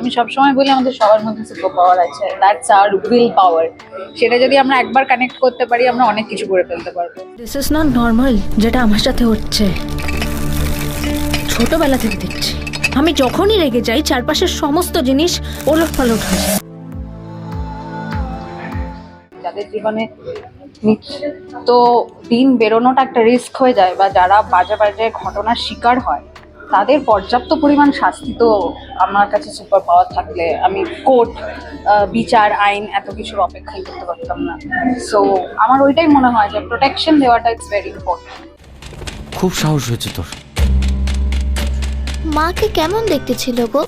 আমি সবসময় বলি আমাদের সবার মধ্যে সুপার পাওয়ার আছে। দ্যাটস আর উইল পাওয়ার সেটা যদি আমরা একবার কানেক্ট করতে পারি আমরা অনেক কিছু করে ফেলতে পারব। দিস ইজ নট নর্মাল যেটা আমার সাথে হচ্ছে। ছোটবেলা থেকে দেখছি। আমি যখনই রেগে যাই চারপাশের সমস্ত জিনিস ওলট পালট হয়ে যায়। যাদের জীবনে তো দিন বেরোনোটা একটা রিস্ক হয়ে যায় বা যারা বাজে বাজে ঘটনার শিকার হয় তাদের পর্যাপ্ত পরিমাণ শাস্তি তো আমার কাছে সুপার পাওয়ার থাকলে আমি কোর্ট বিচার আইন এত কিছুর অপেক্ষাই করতে পারতাম না। সো আমার ওইটাই মনে হয় যে প্রোটেকশন দেওয়াটা ইটস ভেরি ইম্পর্টেন্ট খুব সাহস হয়েছে তোর। মাকে কেমন দেখতে ছিল গো?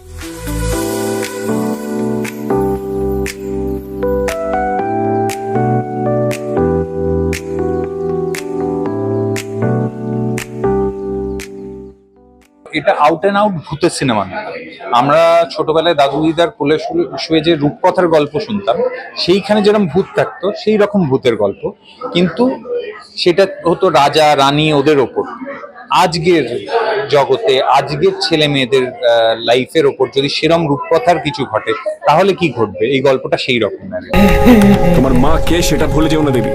এটা আউট অ্যান্ড আউট ভূতের সিনেমা না। আমরা ছোটবেলায় দাদু দিদার কোলে শুয়ে যে রূপকথার গল্প শুনতাম, সেইখানে যেরকম ভূত থাকতো, সেই রকম ভূতের গল্প। কিন্তু সেটা হতো রাজা, রানী ওদের ওপর। আজকের জগতে আজকের ছেলে মেয়েদের লাইফের ওপর যদি সেরম রূপকথার কিছু ঘটে, তাহলে কি ঘটবে? এই গল্পটা সেই রকম তোমার মা কে সেটা ভুলে যেও না দেবী।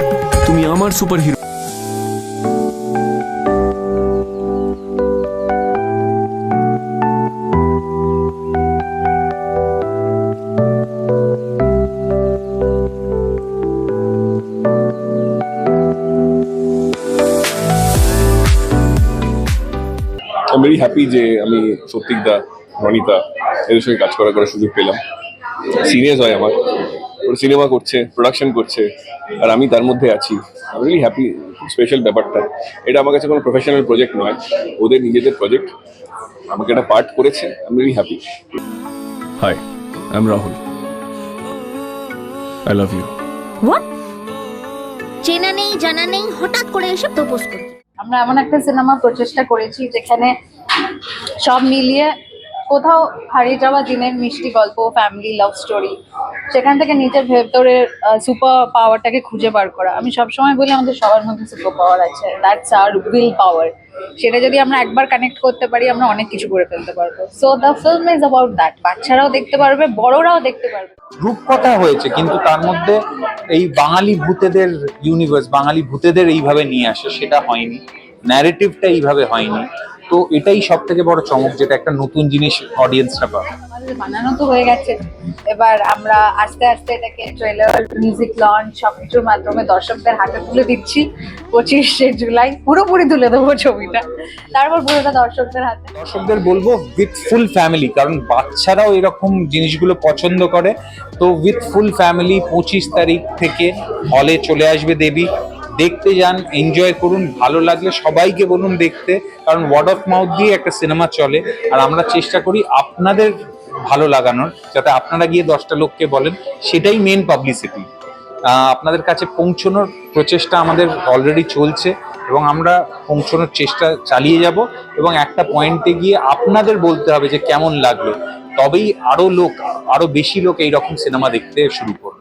তুমি আমার সুপার আই ভেরি হ্যাপি যে আমি সত্যিক দা রনিতা এদের সঙ্গে কাজ করার করার সুযোগ পেলাম। সিরিয়াস হয় আমার। ওর সিনেমা করছে প্রোডাকশন করছে আর আমি তার মধ্যে আছি। আমি রিয়েলি হ্যাপি স্পেশাল ব্যাপারটা। এটা আমার কাছে কোনো প্রফেশনাল প্রজেক্ট নয়। ওদের নিজেদের প্রজেক্ট আমাকে একটা পার্ট করেছে। আমি really happy hi I am Rahul I love you what চেনা নেই জানা নেই হঠাৎ করে এসে প্রপোজ করে আমরা এমন একটা সিনেমা প্রচেষ্টা করেছি যেখানে সব মিলিয়ে কোথাও হারিয়ে যাওয়া দিনের মিষ্টি গল্প ফ্যামিলি লাভ স্টোরি সেখান থেকে নিজের ভেতরের সুপার পাওয়ারটাকে খুঁজে বার করা। আমি সবসময় বলি আমাদের সবার মধ্যে সুপার পাওয়ার আছে। দ্যাটস আর উইল পাওয়ার সেটা যদি আমরা একবার কানেক্ট করতে পারি, আমরা অনেক কিছু করে ফেলতে পারব। So the film is about that বাচ্চারাও দেখতে পারবে, বড়রাও দেখতে পারবে। রূপকথা হয়েছে, কিন্তু তার মধ্যে এই বাঙালি ভূতেদের ইউনিভার্স বাঙালি ভূতেদের এইভাবে নিয়ে আসে, সেটা হয়নি। ন্যারেটিভটা এইভাবে হয়নি। তো এটাই সব থেকে বড় চমক যেটা একটা নতুন জিনিস অডিয়েন্সরা পাবে। আমাদের বানানো তো হয়ে গেছে। এবার আমরা আস্তে আস্তে এটাকে ট্রেলার মিউজিক লঞ্চ সবকিছুর মাধ্যমে দর্শকদের হাতে তুলে দিচ্ছি। পঁচিশে জুলাই পুরোপুরি তুলে দেবো ছবিটা। তারপর পুরোটা দর্শকদের হাতে। দর্শকদের বলব উইথ ফুল ফ্যামিলি কারণ বাচ্চারাও এরকম জিনিসগুলো পছন্দ করে। তো উইথ ফুল ফ্যামিলি পঁচিশ তারিখ থেকে হলে চলে আসবে দেবী। দেখতে যান এনজয় করুন, ভালো লাগলে সবাইকে বলুন দেখতে, কারণ ওয়ার্ড অফ মাউথ দিয়ে একটা সিনেমা চলে। আর আমরা চেষ্টা করি আপনাদের ভালো লাগানোর, যাতে আপনারা গিয়ে দশটা লোককে বলেন, সেটাই মেন পাবলিসিটি আপনাদের কাছে পৌঁছানোর প্রচেষ্টা আমাদের অলরেডি চলছে, এবং আমরা পৌঁছানোর চেষ্টা চালিয়ে যাব, এবং একটা পয়েন্টে গিয়ে আপনাদের বলতে হবে যে কেমন লাগল। তবেই আরও লোক আরও বেশি লোক এইরকম সিনেমা দেখতে শুরু করবে।